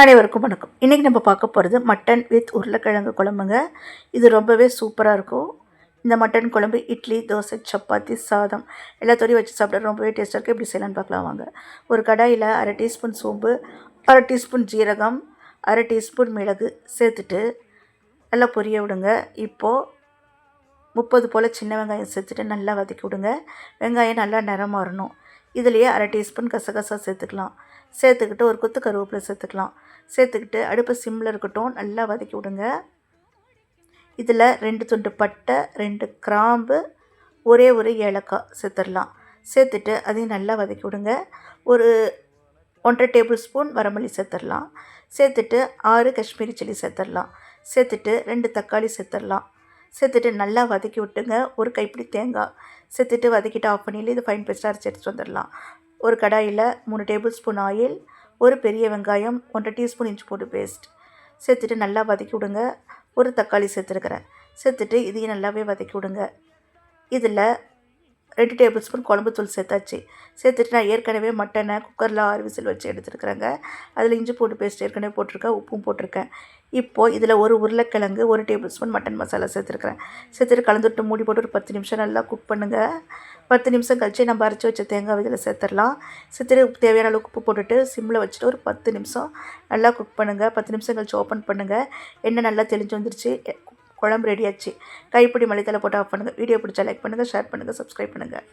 அனைவருக்கும் வணக்கம். இன்றைக்கி நம்ம பார்க்க போகிறது மட்டன் வித் உருளைக்கிழங்கு குழம்புங்க. இது ரொம்பவே சூப்பராக இருக்கும். இந்த மட்டன் குழம்பு இட்லி தோசை சப்பாத்தி சாதம் எல்லாத்தோடையும் வச்சு சாப்பிட ரொம்பவே டேஸ்ட்டாக இருக்குது எப்படி செய்யலான்னு பார்க்கலாம் வாங்க. ஒரு கடாயில் அரை டீஸ்பூன் சோம்பு அரை டீஸ்பூன் ஜீரகம் அரை டீஸ்பூன் மிளகு சேர்த்துட்டு நல்லா பொரிய விடுங்க. இப்போது முப்பது போல் சின்ன வெங்காயம் சேர்த்துட்டு நல்லா வதக்கி விடுங்க. வெங்காயம் நல்லா நிறம் மாறணும். இதுலேயே அரை டீஸ்பூன் கசகசா சேர்த்துக்கலாம். சேர்த்துக்கிட்டு ஒரு கொத்து கருவேப்பிலை சேர்த்துக்கலாம். சேர்த்துக்கிட்டு அடுப்பு சிம்மில் இருக்கட்டும் நல்லா வதக்கி விடுங்க. இதில் ரெண்டு துண்டு பட்டை ரெண்டு கிராம்பு ஒரே ஒரு ஏலக்காய் சேர்த்துடலாம். சேர்த்துட்டு அதையும் நல்லா வதக்கி விடுங்க. ஒரு ஒன்றரை டேபிள் ஸ்பூன் வரமல்லி சேர்த்துடலாம். சேர்த்துட்டு ஆறு காஷ்மீரி சில்லி சேர்த்துடலாம். சேர்த்துட்டு ரெண்டு தக்காளி சேர்த்துடலாம். சேர்த்துட்டு நல்லா வதக்கி விட்டுங்க. ஒரு கைப்பிடி தேங்காய் சேர்த்துட்டு வதக்கிட்டு ஆஃப் பண்ணியில் இது ஃபைன் பேஸ்ட்டாக அரைச்சி எடுத்துகிட்டு வந்துடலாம். ஒரு கடாயில் மூணு டேபிள் ஸ்பூன் ஆயில் ஒரு பெரிய வெங்காயம் ஒன்றரை டீஸ்பூன் இஞ்சி போட்டு பேஸ்ட் சேர்த்துட்டு நல்லா வதக்கி விடுங்க. ஒரு தக்காளி சேர்த்துருக்குறேன். சேர்த்துட்டு இதையும் நல்லாவே வதக்கி விடுங்க. இதில் ரெண்டு டேபிள் ஸ்பூன் குழம்பு தூள் சேர்த்தாச்சு. சேர்த்துட்டு நான் ஏற்கனவே மட்டனை குக்கரில் ஆறு விசில் வச்சு எடுத்துருக்குறேங்க. அதில் இஞ்சி போட்டு பேஸ்ட் ஏற்கனவே போட்டிருக்கேன் உப்பும் போட்டிருக்கேன். இப்போது இதில் ஒரு உருளைக்கிழங்கு ஒரு டேபிள் ஸ்பூன் மட்டன் மசாலா சேர்த்துருக்குறேன். சேர்த்துட்டு கலந்துட்டு மூடி போட்டு ஒரு பத்து நிமிஷம் நல்லா குக் பண்ணுங்கள் பத்து நிமிஷம் கழிச்சு நம்ம அரைச்சி வச்ச தேங்காய் இதில் சேர்த்துடலாம். சேர்த்துட்டு தேவையான அளவுக்கு உப்பு போட்டுட்டு சிம்மில் வச்சுட்டு ஒரு பத்து நிமிஷம் நல்லா குக் பண்ணுங்கள் பத்து நிமிஷம் கழிச்சு ஓப்பன் பண்ணுங்கள் எண்ணெய் நல்லா தெளிஞ்சு வந்துருச்சு. குழம்பு ரெடியாச்சு கைப்பிடி மல்லித்தலை போட்டு ஆஃப் பண்ணுங்கள் வீடியோ பிடிச்சா லைக் பண்ணுங்கள் ஷேர் பண்ணுங்கள் சப்ஸ்கிரைப் பண்ணுங்கள்